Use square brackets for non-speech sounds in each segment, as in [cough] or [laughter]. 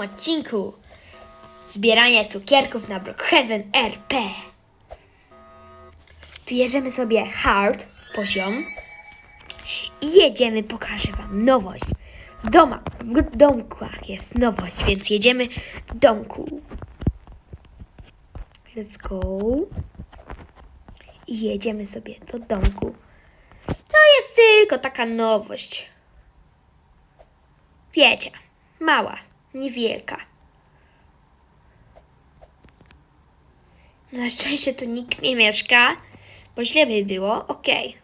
odcinku zbierania cukierków na Brookhaven RP. Bierzemy sobie hard poziom i jedziemy, pokażę Wam nowość. W domach, w domkach jest nowość, więc jedziemy do domku. Let's go. I jedziemy sobie do domku. To jest tylko taka nowość. Wiecie, mała, niewielka. Na szczęście tu nikt nie mieszka, bo źle by było. Okej.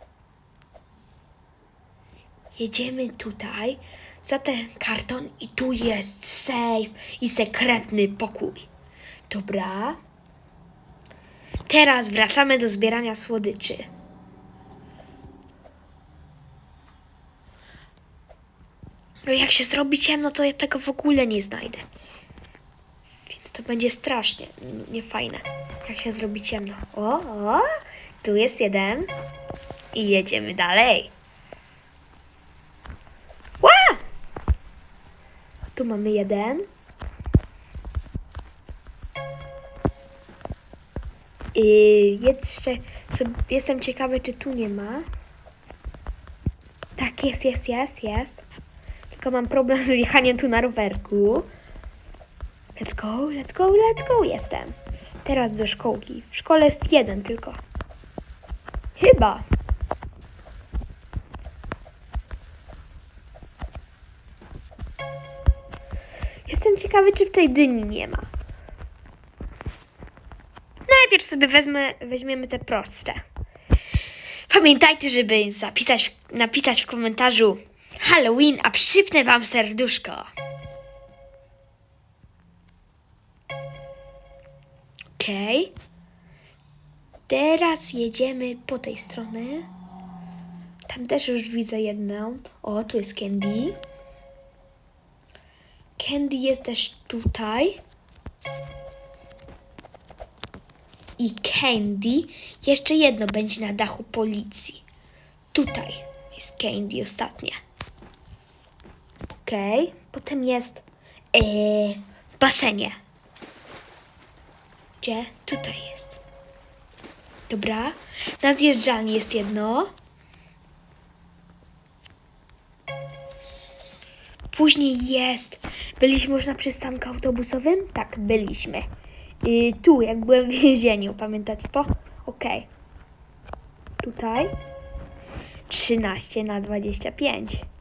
Jedziemy tutaj za ten karton i tu jest safe i sekretny pokój. Dobra. Teraz wracamy do zbierania słodyczy. No jak się zrobi ciemno, to ja tego w ogóle nie znajdę. Więc to będzie strasznie niefajne, jak się zrobi ciemno. O, o, tu jest jeden. I jedziemy dalej. Ła! Tu mamy jeden. I jeszcze jestem ciekawy, czy tu nie ma. Tak, jest, jest, jest, jest. Tylko mam problem z jechaniem tu na rowerku. Let's go, let's go, let's go, jestem. Teraz do szkołki. W szkole jest jeden tylko. Chyba. Jestem ciekawy, czy w tej dyni nie ma. Najpierw sobie wezmę, weźmiemy te prostsze. Pamiętajcie, żeby zapisać, napisać w komentarzu Halloween, a przypnę wam serduszko. Okej. Teraz jedziemy po tej stronie. Tam też już widzę jedną. O, tu jest Candy. Candy jest też tutaj. I Candy jeszcze jedno będzie na dachu policji. Tutaj jest Candy ostatnia. Okej. Potem jest e, w basenie. Gdzie? Tutaj jest. Dobra. Na zjeżdżalni jest jedno. Później jest. Byliśmy już na przystanku autobusowym? Tak, byliśmy. Y, tu, jak byłem w więzieniu, pamiętacie to? Okej. Tutaj. 13 na 25.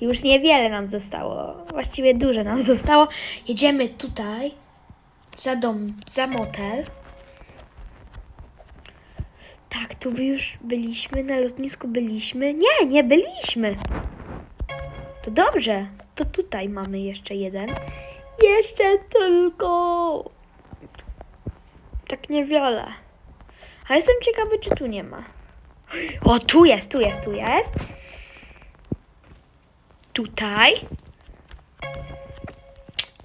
Już niewiele nam zostało. Właściwie dużo nam zostało. Jedziemy tutaj. Za dom, za motel. Tak, tu już byliśmy, na lotnisku byliśmy. Nie, nie byliśmy. To dobrze. To tutaj mamy jeszcze jeden. Jeszcze tylko. Tak niewiele. A jestem ciekawy, czy tu nie ma. O, tu jest, tu jest, tu jest. Tutaj.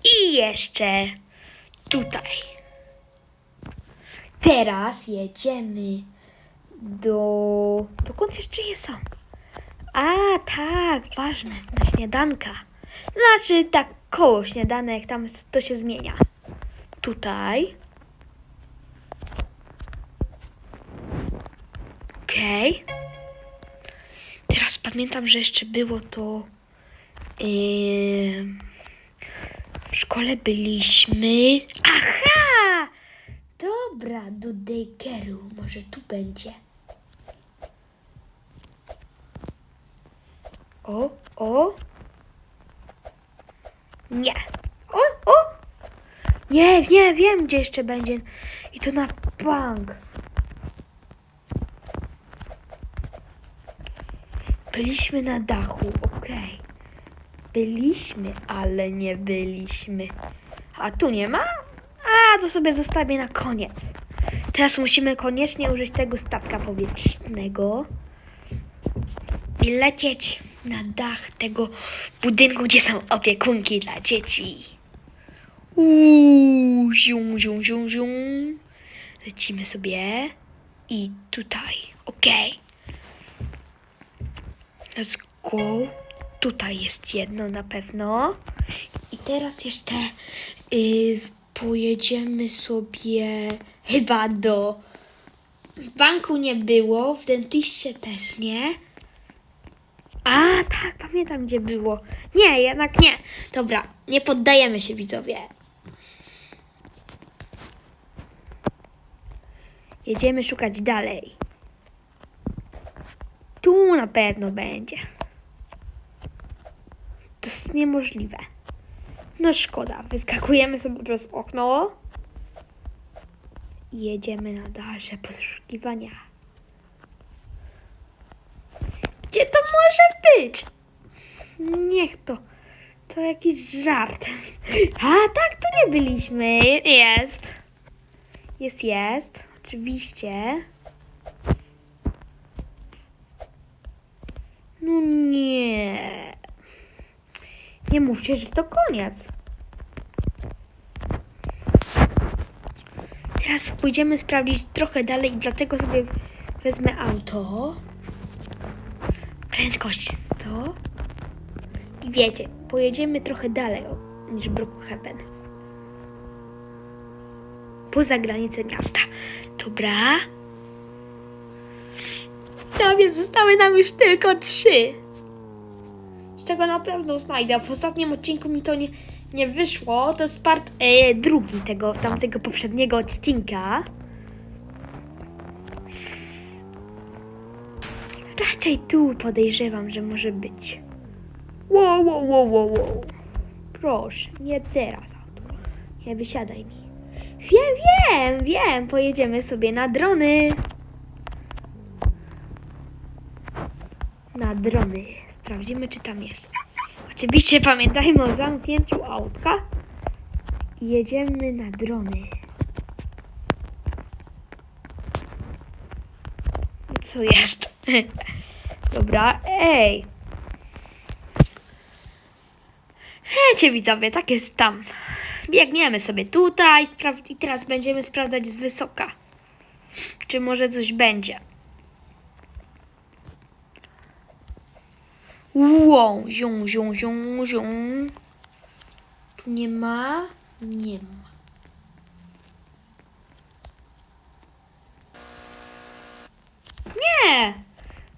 I jeszcze tutaj. Teraz jedziemy do. Dokąd jeszcze je są? A, tak, ważne, na śniadanka. Znaczy, tak, koło śniadanek, tam to się zmienia. Tutaj. Okej. Teraz pamiętam, że jeszcze było to. Yy, w szkole byliśmy. Aha! Dobra, do daycare'u. Może tu będzie. O, o. Nie. O, o. Nie, nie, wiem gdzie jeszcze będzie. I to na bank. Byliśmy na dachu, okej. Byliśmy, ale nie byliśmy. A tu nie ma? A, to sobie zostawię na koniec. Teraz musimy koniecznie użyć tego statka powietrznego i lecieć na dach tego budynku, gdzie są opiekunki dla dzieci. Uuu, zium, zium, zium, zium. Lecimy sobie i tutaj, okej. Let's go. Tutaj jest jedno na pewno. I teraz jeszcze y, pojedziemy sobie chyba do. W banku nie było, w dentyście też nie. A, tak, pamiętam gdzie było. Nie, jednak nie. Dobra, nie poddajemy się widzowie. Jedziemy szukać dalej. Tu na pewno będzie. To jest niemożliwe. No szkoda. Wyskakujemy sobie przez okno. I jedziemy na dalsze poszukiwania. Gdzie to może być? Niech to. To jakiś żart. A tak, tu nie byliśmy. Jest. Jest, jest. Oczywiście. No nie. Nie mówcie, że to koniec. Teraz pójdziemy sprawdzić trochę dalej dlatego sobie wezmę auto. Prędkość 100. I wiecie, pojedziemy trochę dalej niż Brookhaven. Poza granicę miasta. Dobra. A więc zostały nam już tylko trzy. Czego na pewno znajdę. W ostatnim odcinku mi to nie, nie wyszło. To jest part e, drugi tego tamtego poprzedniego odcinka. Raczej tu podejrzewam, że może być. Wow, wow, wow, wow, wow. Proszę, nie teraz. Nie wysiadaj mi. Wiem, wiem, wiem. Pojedziemy sobie na drony. Na drony. Sprawdzimy, czy tam jest. Oczywiście pamiętajmy o zamknięciu autka. Jedziemy na drony. Co jest? [laughs] Dobra, ej. Wiecie widzowie, tak jest tam. Biegniemy sobie tutaj i teraz będziemy sprawdzać z wysoka. Czy może coś będzie. Wow, zią, zią, zią, zią. Tu nie ma? Nie ma. Nie!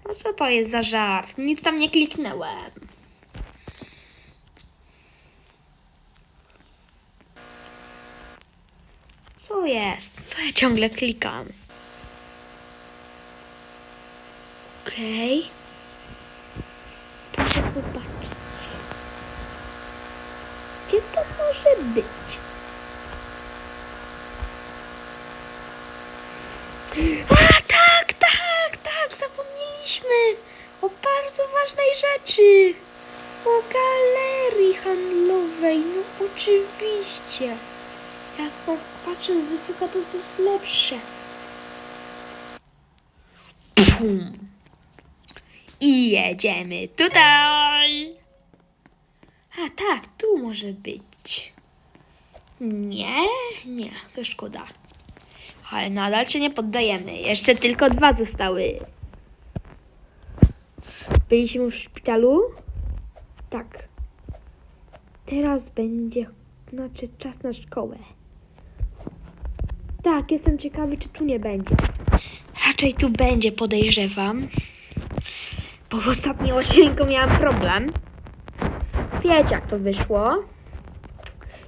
No co to jest za żart? Nic tam nie kliknęłem. Co jest? Co ja ciągle klikam? Okej. Proszę zobaczyć. Gdzie to może być? A tak, tak, tak, zapomnieliśmy o bardzo ważnej rzeczy. O galerii handlowej, no oczywiście. Ja tak patrzę z wysoka, to to jest lepsze. Pum. I jedziemy tutaj. A tak, tu może być. Nie, nie, to szkoda. Ale nadal się nie poddajemy. Jeszcze tylko dwa zostały. Byliśmy w szpitalu? Tak. Teraz będzie, znaczy czas na szkołę. Tak, jestem ciekawy, czy tu nie będzie. Raczej tu będzie, podejrzewam. Bo w ostatnim odcinku miałam problem. Wiecie, jak to wyszło.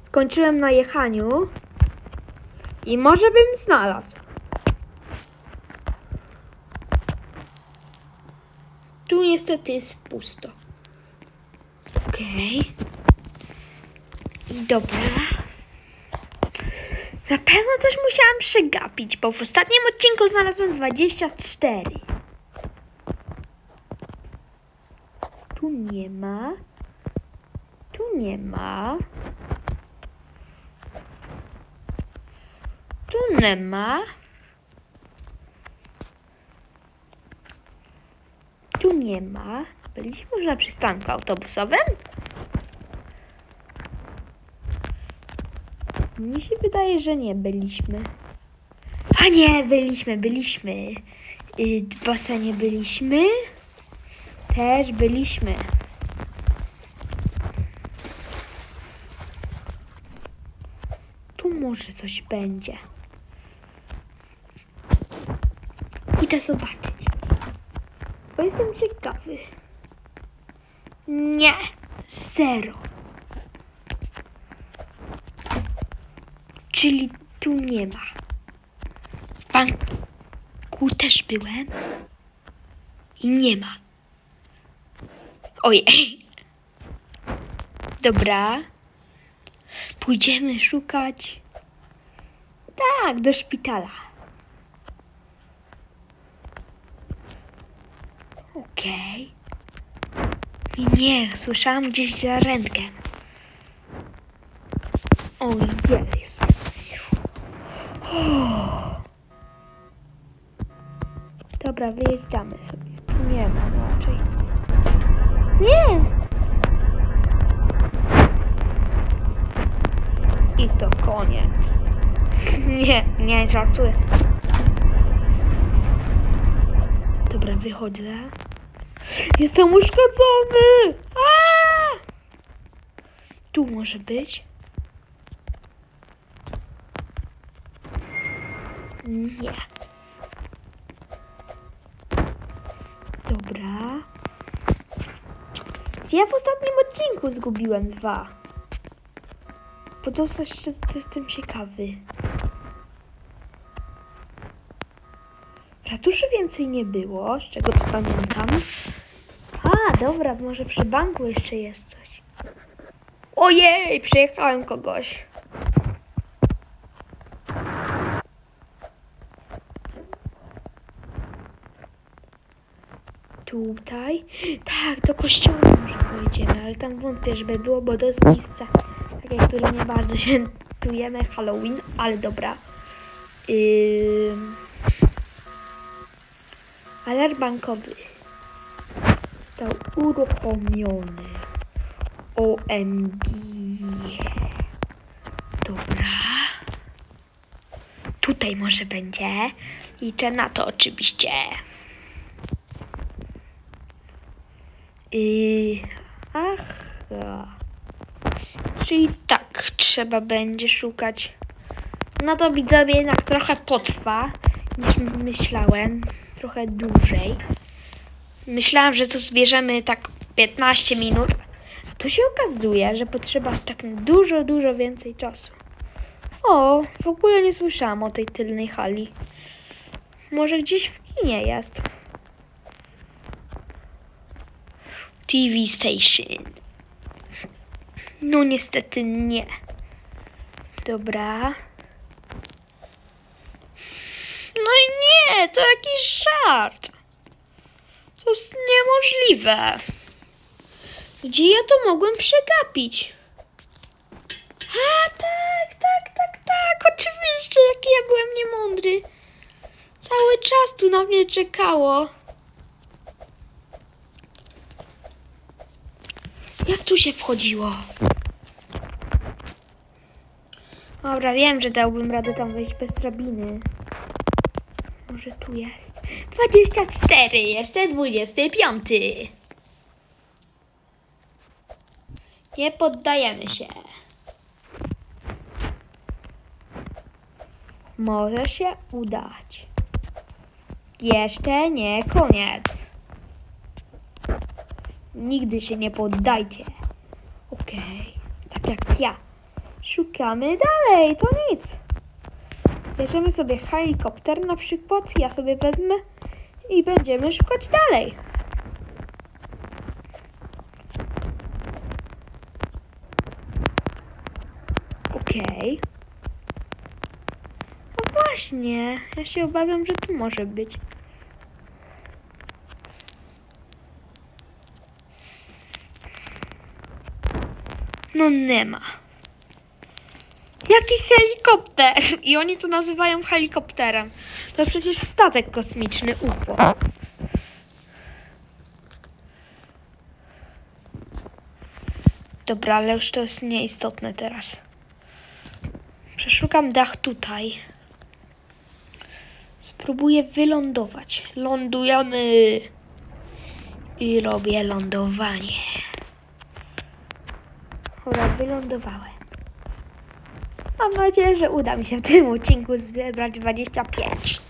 Skończyłem na jechaniu. I może bym znalazł. Tu niestety jest pusto. Okej. I dobra. Na pewno coś musiałam przegapić, bo w ostatnim odcinku znalazłem 24. Tu nie ma. Tu nie ma. Tu nie ma. Tu nie ma. Byliśmy już na przystanku autobusowym? Mi się wydaje, że nie byliśmy. A nie, byliśmy, byliśmy. Y, w basenie byliśmy. Też byliśmy. Tu może coś będzie. Idę zobaczyć. Bo jestem ciekawy. Nie, zero. Czyli tu nie ma. W banku też byłem. I nie ma. Ojej. Dobra. Pójdziemy szukać. Tak, do szpitala. Okej. Nie, słyszałam gdzieś za rentgen. O jest. Dobra, wyjeżdżamy sobie. Nie ma raczej. Nie! I to koniec. [laughs] Nie, nie żartuję. Dobra, wychodzę. Jestem uszkodzony! Tu może być. Nie. Dobra. Ja w ostatnim odcinku zgubiłem dwa. Bo dosyć jestem ciekawy. Ratuszy więcej nie było, z czego co pamiętam. A, dobra, może przy banku jeszcze jest coś. Ojej, przejechałem kogoś. Tutaj? Tak, do kościoła może pojedziemy, ale tam wątpię, żeby było, bo to jest miejsce takie, które nie bardzo świętujemy Halloween, ale dobra. Ym... Alarm bankowy został uruchomiony. OMG. Dobra. Tutaj może będzie. Liczę na to oczywiście. Yy, aha. Czyli tak trzeba będzie szukać. No to widzowie jednak trochę potrwa niż myślałem. Trochę dłużej. Myślałam, że to zbierzemy tak 15 minut. Tu się okazuje, że potrzeba tak dużo, dużo więcej czasu. O, w ogóle nie słyszałam o tej tylnej hali. Może gdzieś w kinie jest. TV Station. No niestety nie. Dobra. No i nie, to jakiś żart. To jest niemożliwe. Gdzie ja to mogłem przegapić? A tak, tak, tak, tak, oczywiście, jaki ja byłem niemądry. Cały czas tu na mnie czekało. Jak tu się wchodziło? Dobra, wiem, że dałbym radę tam wejść bez drabiny. Może tu jest. 24, jeszcze 25. Nie poddajemy się. Może się udać. Jeszcze nie koniec. Nigdy się nie poddajcie. Okej, tak jak ja. Szukamy dalej, to nic. Bierzemy sobie helikopter na przykład, ja sobie wezmę i będziemy szukać dalej. Okej. No właśnie, ja się obawiam, że tu może być. No nie ma. Jaki helikopter? I oni to nazywają helikopterem. To przecież statek kosmiczny UFO. Dobra, ale już to jest nieistotne teraz. Przeszukam dach tutaj. Spróbuję wylądować. Lądujemy. I robię lądowanie. Dobra, wylądowałem. Mam nadzieję, że uda mi się w tym odcinku zebrać 25.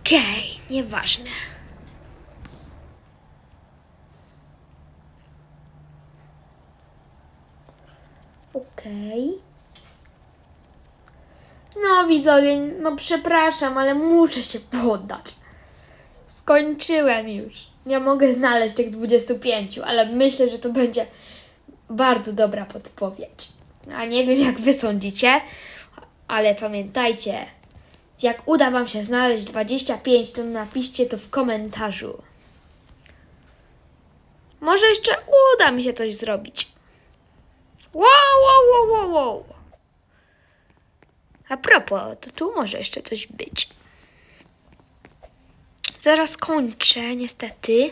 Okej, nieważne. Okej. No widzowie, no przepraszam, ale muszę się poddać. Skończyłem już. Nie mogę znaleźć tych 25, ale myślę, że to będzie bardzo dobra podpowiedź. A nie wiem, jak wy sądzicie, ale pamiętajcie, jak uda wam się znaleźć 25, to napiszcie to w komentarzu. Może jeszcze uda mi się coś zrobić. Wow, wow, wow, wow, wow. A propos, to tu może jeszcze coś być. Zaraz kończę, niestety.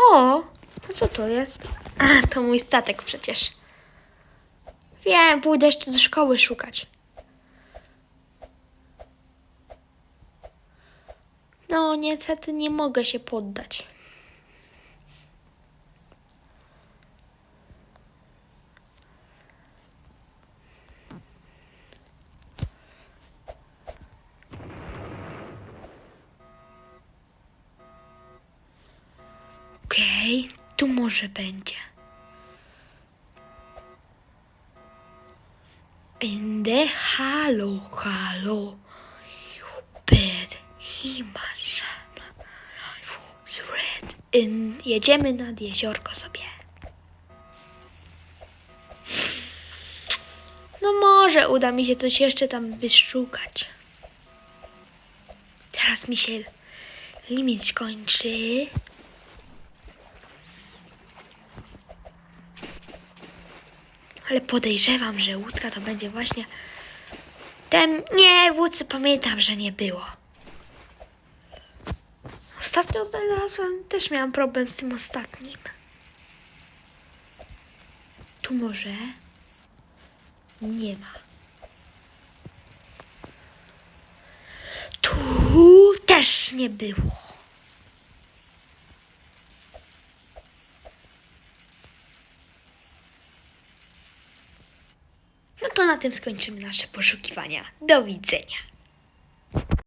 O, a co to jest? A, to mój statek przecież. Wiem, pójdę jeszcze do szkoły szukać. No, niestety nie mogę się poddać. Okej, tu może będzie. Inde halo, halo. Bed, himasza. Thread. Ym, Jedziemy nad jeziorko sobie. No może uda mi się coś jeszcze tam wyszukać. Teraz mi się limit skończy. Ale podejrzewam, że łódka to będzie właśnie ten... Nie, łódce pamiętam, że nie było. Ostatnio znalazłam, też miałam problem z tym ostatnim. Tu może nie ma. Tu też nie było. tym skończymy nasze poszukiwania. Do widzenia.